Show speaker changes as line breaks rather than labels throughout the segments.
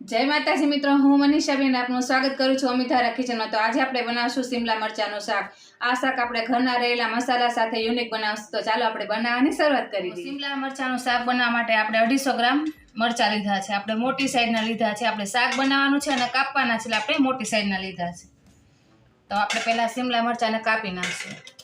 જય માતાજી મિત્રો, હું મનીષાબેન આપનું સ્વાગત કરું છું અમિતારા કિચનમાં. તો આજે આપણે બનાવશું સિમલા મરચાનું શાક. આ શાક આપણે ઘરના રહેલા મસાલા સાથે યુનિક બનાવશું. તો ચાલો આપણે બનાવવાની શરૂઆત કરી દઈએ સિમલા મરચાનું શાક બનાવવા માટે આપણે અઢીસો ગ્રામ મરચાં લીધા છે. આપણે મોટી સાઈઝના લીધા છે. આપણે શાક બનાવવાનું છે અને કાપવાના છે આપણે મોટી સાઈઝના લીધા છે. તો આપણે પહેલાં સિમલા મરચાંને કાપી નાખશું.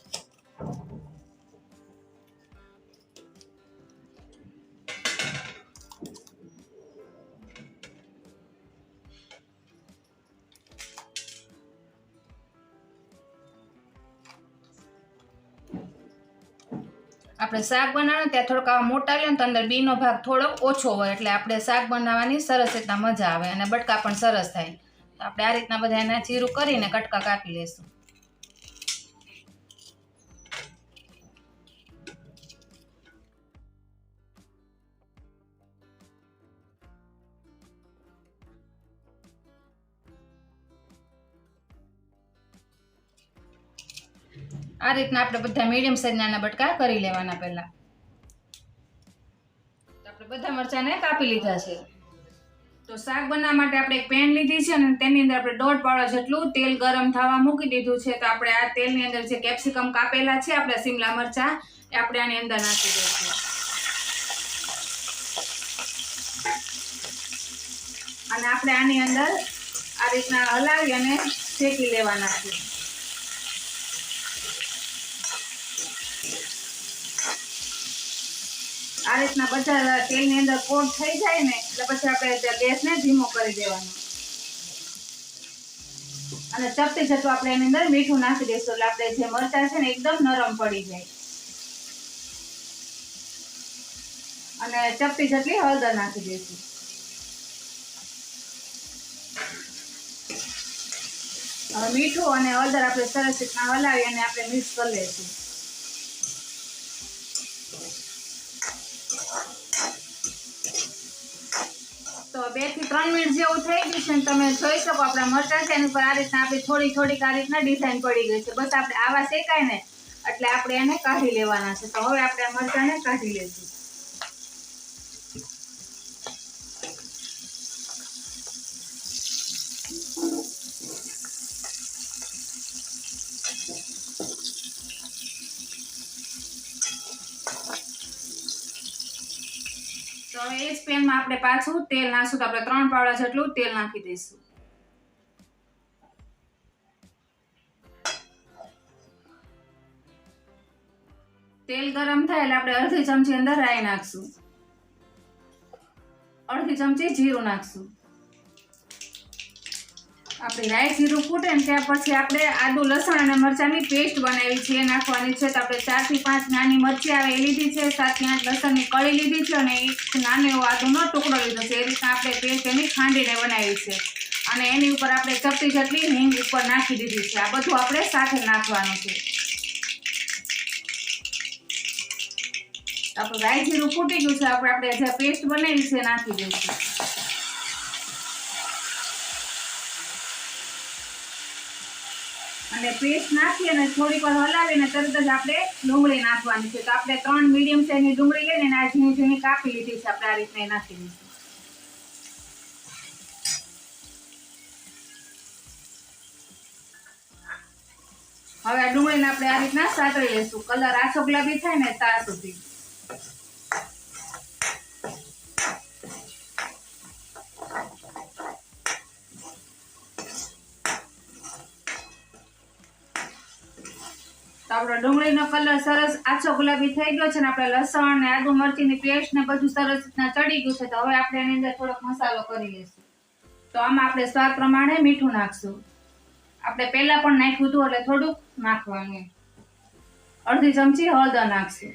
આપણે શાક બનાવવાનું, ત્યાં થોડોક આવા મોટા લે તો અંદર બીનો ભાગ થોડોક ઓછો હોય, એટલે આપણે શાક બનાવવાની સરસ રીતના મજા આવે અને બટકા પણ સરસ થાય. તો આપણે આ રીતના બધા એના ચીરું કરીને કટકા કાપી લઈશું. આ રીતના આપણે બધા મીડિયમ સાઈઝના બટકા કરી લેવાના પહેલા. આપણે બધા મરચાંને કાપી લીધા છે. તો શાક બનાવવા માટે આપણે એક પેન લીધી છે અને તેની અંદર આપણે દોઢ પાડો જેટલું તેલ ગરમ થવા મૂકી દીધું છે. તો આપણે આ તેલની અંદર જે કેપ્સિકમ કાપેલા છે, આપણે સિમલા મરચાં, એ આપણે આની અંદર નાખી દઈશું. અને આપણે આની અંદર આ રીતના હલાવી અને શેકી લેવાના છે. આ રીતના બધા તેલની અંદર કોટ થઈ જાય ને, એટલે પછી આપણે ગેસને ધીમો કરી દેવાનો. અને ચપટી જતું આપણે એની અંદર મીઠું નાખી દઈશું, એટલે આપણે જે મરચાં છે ને એકદમ નરમ પડી જાય. અને ચપટી જેટલી હળદર નાખી દઈશું. હવે મીઠું અને હળદર આપણે સરસ રીતના હલાવી અને આપણે મિક્સ કરી લઈશું. બેથી ત્રણ મિનિટ જેવું થઈ ગયું છે તમે જોઈ શકો આપણા મટર છે એની ઉપર આ રીતના આપણી થોડી થોડીક આ રીતના ડિઝાઇન પડી ગઈ છે. બસ આપણે આવા શેકાય ને એટલે આપણે એને કાઢી લેવાના છે. તો હવે આપણે મરચાંને કાઢી લઈશું. તો હવે એ જ પેનમાં આપણે પાછું તેલ નાખશું તો આપણે ત્રણ પાવડા જેટલું તેલ નાખી દઈશું. તેલ ગરમ થાય એટલે આપણે અડધી ચમચી અંદર રાઈ નાખશું. અડધી ચમચી જીરું નાખશું. આપણી રાઈ જીરું ફૂટે ને ત્યાર પછી આપણે આદુ, લસણ અને મરચાંની પેસ્ટ બનાવી છે. નાખવાની છે તો આપણે ચારથી પાંચ નાની મરચી આવે લીધી છે. સાતથી આઠ લસણની કળી લીધી છે અને એક નાનો એવો આદુનો ટુકડો લીધો છે. એ રીતના આપણે પેસ્ટ એની ખાંડીને બનાવી છે. અને એની ઉપર આપણે ચપટી જેટલી હિંગ ઉપર નાખી દીધી છે. આ બધું આપણે સાથે નાખવાનું છે. આપણે રાઈ જીરું ફૂટી ગયું છે. આપણે આપણે જે પેસ્ટ બનાવી છે નાખી દઈશું. અને પેસ્ટ નાખી અને થોડીક વાર હલાવીને તરત જ આપણે ડુંગળી નાખવાની છે. તો આપણે ત્રણ મીડિયમ સાઈઝની ડુંગળી લઈને આ ઝીણી ઝીણી કાપી લીધી છે આપણે આ રીતના નાખી દઈશું. હવે આ ડુંગળીને આપણે આ રીતના સાતળી લઈશું. કલર આછો ગુલાબી થાય ને ત્યાં સુધી. આપણો ડુંગળીનો કલર સરસ આછો ગુલાબી થઈ ગયો છે ને આપણે લસણ ને આદુ મરચીની પેસ્ટ ને બધું સરસ રીતના ચડી ગયું છે તો હવે આપણે એની અંદર થોડોક મસાલો કરી લઈશું. તો આમાં આપણે સ્વાદ પ્રમાણે મીઠું નાખશું. આપણે પહેલા પણ નાખ્યું હતું એટલે થોડુંક નાખવાનું અડધી ચમચી હળદર નાખશું.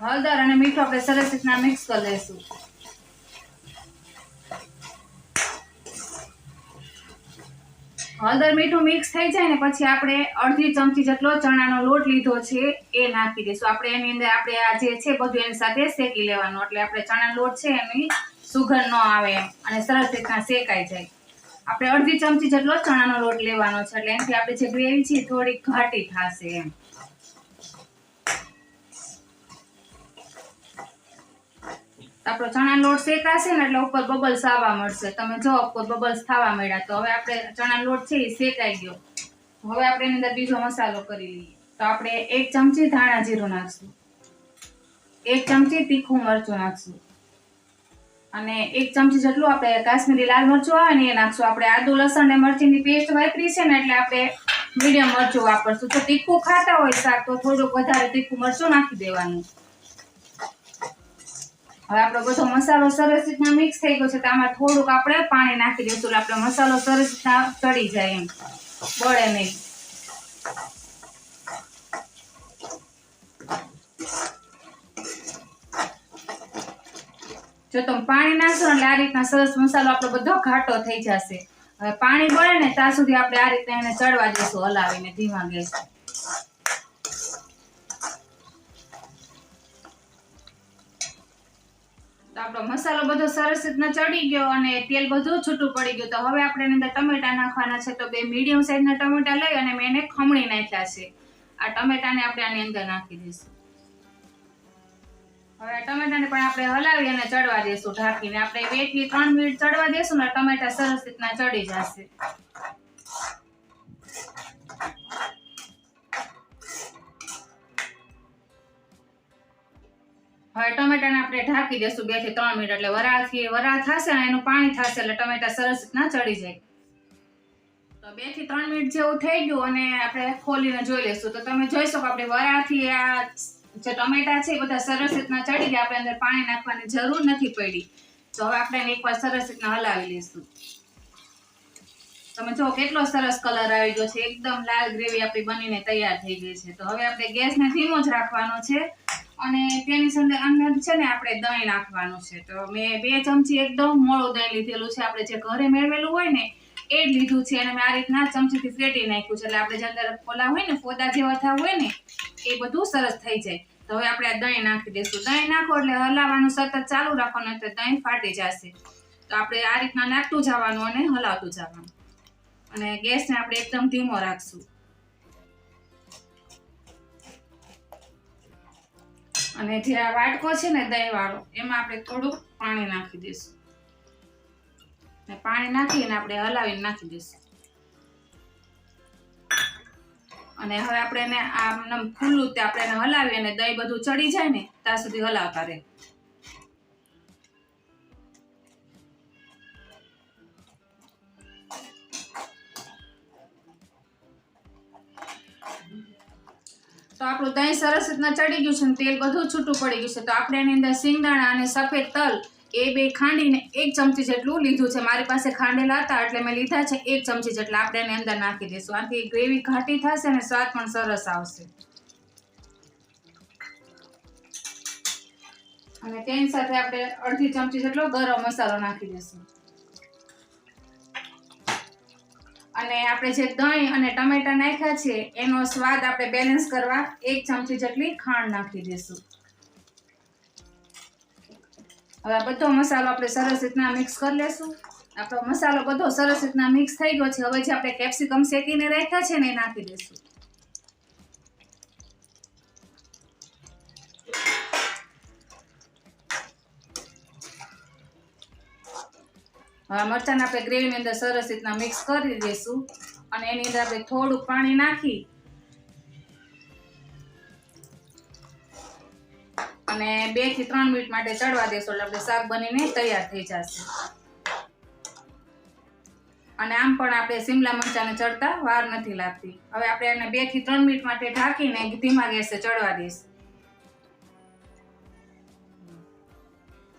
હળદર અને મીઠું આપણે સરસ રીતના મિક્સ કરી લઈશું. હળદર મીઠું મિક્સ થઈ જાય ને પછી આપણે અડધી ચમચી જેટલો ચણાનો લોટ લીધો છે, એ નાખી દઈશું. આપણે એની અંદર આપણે આ જે છે બધું એની સાથે શેકી લેવાનું. એટલે આપણે ચણાનો લોટ છે એની સુગંધ ન આવે એમ અને સરસ રીતના શેકાઈ જાય. આપણે અડધી ચમચી જેટલો ચણાનો લોટ લેવાનો છે. એટલે એનાથી આપણે જે ગ્રેવી છે થોડીક થોડી ઘાટી થશે એમ. આપણો ચણા લોટ શેકાશે ને એટલે ઉપર બબલ્સ આવવા મળશે. તમે જો ઉપર બબલ્સ થવા મળ્યા તો હવે આપણે ચણા લોટ છે એ શેકાઈ ગયો. હવે આપણે એની અંદર બીજો મસાલો કરી લઈએ. તો આપણે એક ચમચી ધાણા જીરું નાખશું. એક ચમચી તીખું મરચું નાખશું. અને એક ચમચી જેટલું આપણે કાશ્મીરી લાલ મરચું આવે ને એ નાખશું. આપણે આદુ, લસણ ને મરચીની પેસ્ટ વાપરી છે ને એટલે આપણે મીડિયમ મરચું વાપરશું. જો તીખું ખાતા હોય શાક, તો થોડુંક વધારે તીખું મરચું નાખી દેવાનું. હવે આપણો બધો મસાલો સરસ રીતના મિક્સ થઈ ગયો છે તો આમાં થોડુંક આપણે પાણી નાખી દઈશું એટલે આપણો મસાલો સરસ રીતના ચડી જાય એમ. બળે નહીં. જો તમે પાણી નાખશો એટલે આ રીતના સરસ મસાલો આપણો બધો ઘાટો થઈ જશે. હવે પાણી બળે ને ત્યાં સુધી આપણે આ રીતના એને ચડવા દઈશું હલાવીને ધીમા ગેસ આપણો મસાલો બધો સરસ રીતના ચડી ગયો અને તેલ બધું છૂટું પડી ગયું. તો હવે આપણે એની અંદર ટમેટા નાખવાના છે. તો બે મીડિયમ સાઈઝના ટમેટા લઈ અને મેં એને ખમણી નાખ્યા છે. આ ટમેટાને આપણે આની અંદર નાખી દઈશું. હવે ટમેટાને પણ આપણે હલાવી અને ચડવા દઈશું ઢાંકીને. આપણે બેથી ત્રણ મિનિટ ચડવા દઈશું ને ટમેટા સરસ રીતના ચડી જશે. હવે ટમેટાને આપણે ઢાંકી દઈશું બેથી ત્રણ મિનિટ એટલે વરાળથી વરાળ થશે ને એનું પાણી થશે એટલે ટમેટા સરસ રીતના ચડી જાય. તો બેથી ત્રણ મિનિટ જેવું થઈ ગયું અને આપણે ખોલીને જોઈ લઈશું. તો તમે જોઈ શકો આપણે વરાળથી આ જે ટમેટા છે એ બધા સરસ રીતના ચડી ગયા. આપણે અંદર પાણી નાખવાની જરૂર નથી પડી. તો હવે આપણે એકવાર સરસ રીતના હલાવી લઈશું. તમે જો કેટલો સરસ કલર આવી ગયો છે. એકદમ લાલ ગ્રેવી આપણી બનીને તૈયાર થઈ ગઈ છે. તો હવે આપણે ગેસને ધીમો જ રાખવાનો છે. અને તેની અંદર અંદર છે ને આપણે દહીં નાખવાનું છે. તો મેં બે ચમચી એકદમ મોળું દહીં લીધેલું છે. આપણે જે ઘરે મેળવેલું હોય ને, એ જ લીધું છે અને મેં આ રીતના ચમચીથી ફેટી નાખ્યું છે. એટલે આપણે જે અંદર પોલા હોય ને, ફોદા જેવા થા હોય ને, એ બધું સરસ થઈ જાય. તો હવે આપણે આ દહીં નાખી દઈશું. દહીં નાખો એટલે હલાવવાનું સતત ચાલુ રાખવાનું, એટલે દહીં ફાટી જશે. તો આપણે આ રીતના નાખતું જવાનું અને હલાવતું જવાનું. અને ગેસને આપણે એકદમ ધીમો રાખશું. અને જે આ વાટકો છે ને દહીંવાળો, એમાં આપણે થોડુંક પાણી નાખી દઈશું. ને પાણી નાખીને આપણે હલાવીને નાખી દઈશું. અને હવે આપણે એને આમ ખુલ્લું તે આપણે એને હલાવી અને દહીં બધું ચડી જાય ને, ત્યાં સુધી હલાવતા રહે. તો આપણું દહીં સરસ રીતના ચડી ગયું છે તેલ બધું છૂટું પડી ગયું છે. તો આપણે એની અંદર સિંગદાણા અને સફેદ તલ એ બે ખાંડીને એક ચમચી જેટલું લીધું છે. મારી પાસે ખાંડેલા હતા એટલે મેં લીધા છે એક ચમચી જેટલા. આપણે એની અંદર નાખી દઈશું. આથી ગ્રેવી ઘાટી થશે અને સ્વાદ પણ સરસ આવશે. અને તેની સાથે આપણે અડધી ચમચી જેટલો ગરમ મસાલો નાખી દઈશું. અને આપણે જે દહીં અને ટમેટા નાખ્યા છે, એનો સ્વાદ આપણે બેલેન્સ કરવા એક ચમચી જેટલી ખાંડ નાખી દઈશું. હવે બધો મસાલો આપણે સરસ રીતના મિક્સ કરી લેશું. આપણો મસાલો બધો સરસ રીતના મિક્સ થઈ ગયો છે. હવે જે આપણે કેપ્સિકમ શેકીને રાખ્યા છે ને એ નાખી દઈશું. હવે મરચાંને આપણે ગ્રેવીની અંદર સરસ રીતના મિક્સ કરી દઈશું અને એની અંદર આપણે થોડુંક પાણી નાખી અને બેથી ત્રણ મિનિટ માટે ચડવા દેશું એટલે આપણે શાક બનીને તૈયાર થઈ જશે. અને આમ પણ આપણે સિમલા મરચાંને ચડતા વાર નથી લાગતી. હવે આપણે એને બેથી ત્રણ મિનિટ માટે ઢાંકીને ધીમા ગેસે ચડવા દઈશું.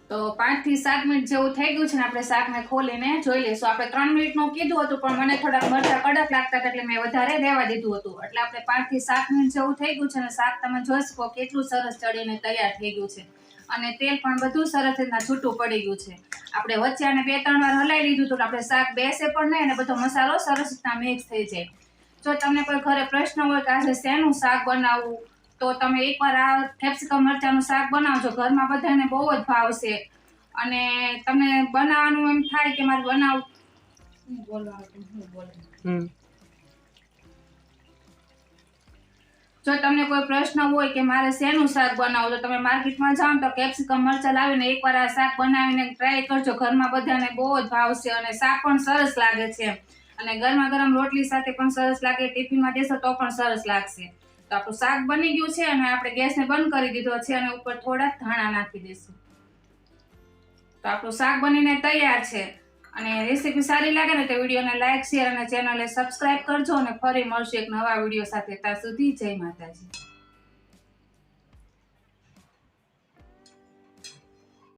તો પાંચથી સાત મિનિટ જેવું થઈ ગયું છે ને આપણે શાકને ખોલીને જોઈ લઈશું. આપણે ત્રણ મિનિટનું કીધું હતું, પણ મને થોડાક મરચા કડક લાગતા એટલે મેં વધારે રહેવા દીધું હતું. એટલે આપણે પાંચથી સાત મિનિટ જેવું થઈ ગયું છે ને શાક તમે જોઈ શકો કેટલું સરસ ચડીને તૈયાર થઈ ગયું છે. અને તેલ પણ બધું સરસ રીતના છૂટું પડી ગયું છે. આપણે વચ્ચે આને બે ત્રણ વાર હલાવી લીધું હતું આપણે શાક બેસે પણ નહીં અને બધો મસાલો સરસ રીતના મિક્સ થઈ જાય. જો તમને કોઈ ઘરે પ્રશ્ન હોય કે આજે શેનું શાક બનાવવું તો તમે એકવાર આ કેપ્સિકમ મરચાંનું શાક બનાવજો. ઘરમાં બધાને બહુ જ ભાવશે અને તમને બનાવવાનું એમ થાય કે મારે બનાવ બોલવાનું જો તમને કોઈ પ્રશ્ન હોય કે મારે શેનું શાક બનાવવું તો તમે માર્કેટમાં જાઓ ને તો કેપ્સિકમ મરચાં લાવીને એકવાર આ શાક બનાવીને ટ્રાય કરજો. ઘરમાં બધાને બહુ જ ભાવશે અને શાક પણ સરસ લાગે છે. અને ગરમા ગરમ રોટલી સાથે પણ સરસ લાગે ટિફિનમાં દેશો તો પણ સરસ લાગશે. તો આપણું શાક બની ગયું છે અને આપણે ગેસને બંધ કરી દીધો છે અને ઉપર થોડા ધાણા નાખી દઈશું. તો આપણું શાક બનીને તૈયાર છે. અને રેસીપી સારી લાગે ને તો વિડીયોને લાઇક શેર અને ચેનલને સબસ્ક્રાઇબ કરજો અને ફરી મળશું એક નવા વીડિયો સાથે. ત્યાં સુધી જય માતાજી.